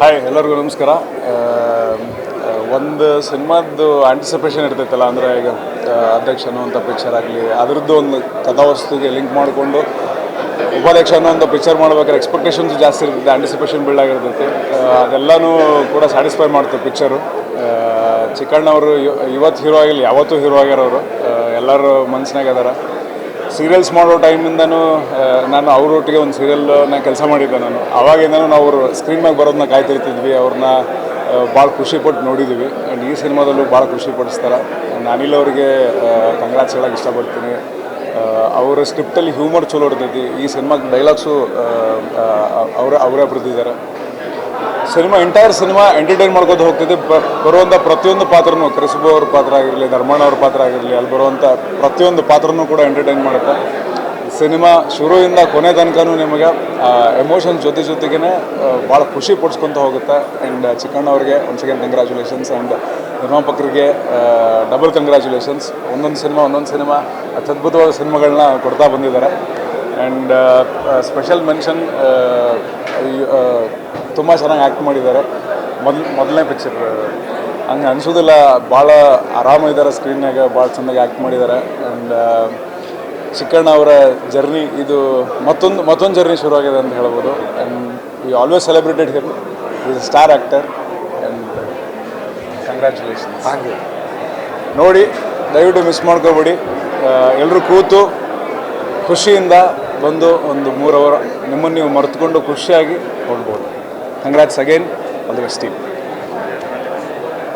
Hi ಎಲ್ಲರಿಗೂ ನಮಸ್ಕಾರ. ಒಂದು ಸಿನಿಮಾದ್ದು ಆಂಟಿಸಿಪೇಷನ್ ಇರ್ತೈತಲ್ಲ, ಅಂದರೆ ಈಗ ಅಧ್ಯಕ್ಷ ಅನ್ನುವಂಥ ಪಿಕ್ಚರ್ ಆಗಲಿ, ಅದರದ್ದು ಒಂದು ಕಥಾವಸ್ತುಗೆ ಲಿಂಕ್ ಮಾಡಿಕೊಂಡು, ಉಪಾಧ್ಯಕ್ಷ ಅನ್ನೋಂಥ ಪಿಕ್ಚರ್ ಮಾಡ್ಬೇಕಾದ್ರೆ ಎಕ್ಸ್ಪೆಕ್ಟೇಷನ್ಸ್ ಜಾಸ್ತಿ ಇರ್ತೈತೆ ಆಂಟಿಸಿಪೇಷನ್ ಬಿಲ್ಡ್ ಆಗಿರ್ತೈತೆ. ಅದೆಲ್ಲನೂ ಕೂಡ ಸ್ಯಾಟಿಸ್ಫೈ ಮಾಡ್ತಾರೆ ಪಿಕ್ಚರು ಚಿಕ್ಕಣ್ಣವರು ಇವತ್ತು ಹೀರೋ ಆಗಿಲ್ಲ ಯಾವತ್ತೂ ಹೀರೋ ಆಗ್ಯಾರವರು ಎಲ್ಲರೂ ಮನಸ್ಸಿನಾಗ ಅದಾರ. ಸೀರಿಯಲ್ಸ್ ಮಾಡೋ ಟೈಮಿಂದನೂ ನಾನು ಅವರೊಟ್ಟಿಗೆ ಒಂದು ಸೀರಿಯಲ್ನ ಕೆಲಸ ಮಾಡಿದ್ದೆ ನಾನು. ಅವಾಗಿಂದನೂ ನಾವು ಅವರು ಸ್ಕ್ರೀನ್ ಮ್ಯಾಗ ಬರೋದನ್ನ ಕಾಯ್ತಿರ್ತಿದ್ವಿ, ಅವ್ರನ್ನ ಭಾಳ ಖುಷಿಪಟ್ಟು ನೋಡಿದ್ದೀವಿ ಆ್ಯಂಡ್ ಈ ಸಿನಿಮಾದಲ್ಲೂ ಭಾಳ ಖುಷಿ ಪಡಿಸ್ತಾರೆ. ನಾನಿಲ್ಲ ಅವರಿಗೆ ಕಂಗ್ರಾಟ್ಸ್ ಹೇಳಕ್ಕೆ ಇಷ್ಟಪಡ್ತೀನಿ. ಅವರ ಸ್ಕ್ರಿಪ್ಟಲ್ಲಿ ಹ್ಯೂಮರ್ ಚಲೋ ಇರ್ತೈತಿ. ಈ ಸಿನಿಮಾಗೆ ಡೈಲಾಗ್ಸು ಅವರೇ ಅವರೇ ಬರೆದಿದ್ದಾರೆ. ಸಿನಿಮಾ ಎಂಟೈರ್ ಸಿನಿಮಾ ಎಂಟರ್ಟೈನ್ ಮಾಡ್ಕೊಂಡು ಹೋಗ್ತಿದ್ದೆ. ಬರುವಂಥ ಪ್ರತಿಯೊಂದು ಪಾತ್ರನು ಕೃಷ್ಣ ಅವ್ರ ಪಾತ್ರ ಆಗಿರಲಿ, ಧರ್ಮಣ್ಣ ಅವ್ರ ಪಾತ್ರ ಆಗಿರಲಿ, ಅಲ್ಲಿ ಬರುವಂಥ ಪ್ರತಿಯೊಂದು ಪಾತ್ರನೂ ಕೂಡ ಎಂಟರ್ಟೈನ್ ಮಾಡುತ್ತೆ. ಸಿನಿಮಾ ಶುರುವಿಂದ ಕೊನೆ ತನಕನೂ ನಿಮಗೆ ಎಮೋಷನ್ ಜೊತೆ ಜೊತೆಗೇ ಭಾಳ ಖುಷಿ ಪಡಿಸ್ಕೊತ ಹೋಗುತ್ತೆ. ಆ್ಯಂಡ್ ಚಿಕ್ಕಣ್ಣ ಅವರಿಗೆ ಒಂದು ಸೆಕೆಂಡ್ ಕಂಗ್ರ್ಯಾಚುಲೇಷನ್ಸ್ ಆ್ಯಂಡ್ ನಿರ್ಮಾಪಕರಿಗೆ ಡಬಲ್ ಕಂಗ್ರ್ಯಾಚುಲೇಷನ್ಸ್ ಒಂದೊಂದು ಸಿನಿಮಾ ಒಂದೊಂದು ಸಿನಿಮಾ, ಅತ್ಯದ್ಭುತವಾದ ಸಿನಿಮಾಗಳನ್ನ ಕೊಡ್ತಾ ಬಂದಿದ್ದಾರೆ. ಆ್ಯಂಡ್ ಸ್ಪೆಷಲ್ ಮೆನ್ಷನ್ ತುಂಬ ಚೆನ್ನಾಗಿ ಆ್ಯಕ್ಟ್ ಮಾಡಿದ್ದಾರೆ. ಮೊದಲು ಮೊದಲನೇ ಪಿಕ್ಚರ್ ಹಂಗೆ ಅನಿಸೋದಿಲ್ಲ ಭಾಳ ಆರಾಮಿದ್ದಾರೆ ಸ್ಕ್ರೀನ್ನಾಗ ಭಾಳ ಚೆನ್ನಾಗಿ ಆ್ಯಕ್ಟ್ ಮಾಡಿದ್ದಾರೆ. ಆ್ಯಂಡ್ ಚಿಕ್ಕಣ್ಣ ಅವರ ಜರ್ನಿ ಇದು ಮತ್ತೊಂದು ಮತ್ತೊಂದು ಜರ್ನಿ ಶುರುವಾಗಿದೆ ಅಂತ ಹೇಳ್ಬೋದು. And we always celebrated him is star actor and congratulation ಹಾಗೆ. ನೋಡಿ ದಯವಿಟ್ಟು ಮಿಸ್ ಮಾಡ್ಕೋಬೇಡಿ. ಎಲ್ಲರೂ ಕೂತು ಖುಷಿಯಿಂದ ಬಂದು ಒಂದು ಮೂರು ಅವರ್ ನಿಮ್ಮನ್ನು ನೀವು ಮರೆತುಕೊಂಡು ಖುಷಿಯಾಗಿ ಹೋಗ್ಬೋದು. Congrats again. All the best team.